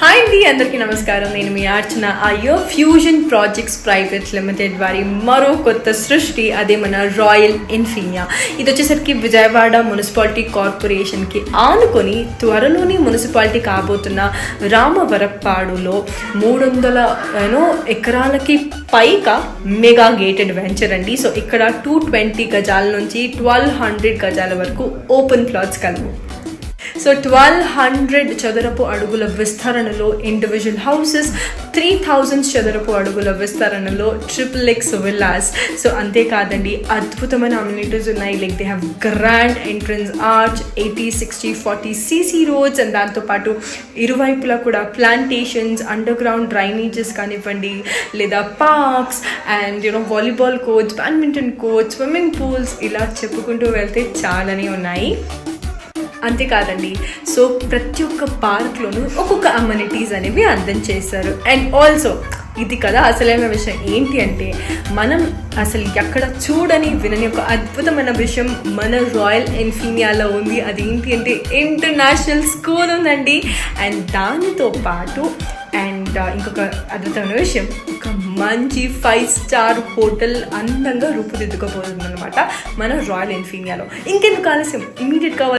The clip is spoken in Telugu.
హాయ్ అండి అందరికీ నమస్కారం. నేను మీ అర్చన. అయ్యో ఫ్యూజన్ ప్రాజెక్ట్స్ ప్రైవేట్ లిమిటెడ్ వారి మరో కొత్త సృష్టి అదే మన రాయల్ ఇన్ఫీనియా ఇది వచ్చేసరికి విజయవాడ మున్సిపాలిటీ కార్పొరేషన్కి ఆనుకొని త్వరలోని మున్సిపాలిటీ కాబోతున్న రామవరప్పాడులో మూడు వందల యూనో ఎకరాలకి పైగా మెగా గేటెడ్ వెంచర్ అండి. సో ఇక్కడ టూ ట్వంటీ గజాల నుంచి ట్వెల్వ్ హండ్రెడ్ గజాల వరకు ఓపెన్ ప్లాట్స్ కలవు. సో ట్వెల్వ్ హండ్రెడ్ చదరపు అడుగుల విస్తరణలో ఇండివిజువల్ హౌసెస్ త్రీ థౌజండ్ చదరపు అడుగుల విస్తరణలో ట్రిపుల్ ఎక్స్ విల్లాస్ సో అంతేకాదండి అద్భుతమైన అమ్యూనిటీస్ ఉన్నాయి. Like they have grand entrance arch eighty sixty forty CC roads and దాంతోపాటు ఇరువైపులా కూడా ప్లాంటేషన్స్ అండర్ గ్రౌండ్ డ్రైనేజెస్ కానివ్వండి లేదా parks and you know volleyball coach badminton coach swimming pools ఇలా చెప్పుకుంటూ వెళ్తే చాలానే ఉన్నాయి. అంతేకాదండి. సో ప్రతి ఒక్క పార్క్లోనూ ఒక్కొక్క అమ్యూనిటీస్ అనేవి అర్థం చేశారు. అండ్ ఆల్సో ఇది కదా అసలైన విషయం. ఏంటి అంటే మనం అసలు ఎక్కడ చూడని వినని ఒక అద్భుతమైన విషయం మన రాయల్ ఎన్ఫీనియాలో ఉంది. అది ఏంటి అంటే ఇంటర్నేషనల్ స్కూల్ ఉందండి. అండ్ దానితో పాటు అండ్ ఇంకొక అద్భుతమైన విషయం. ఒక మంచి ఫైవ్ స్టార్ హోటల్ అందంగా రూపుదిద్దుకోబోతుంది అనమాట మన రాయల్ ఎన్ఫీనియాలో ఇంకెందుకు ఆలస్యం? ఇమీడియట్గా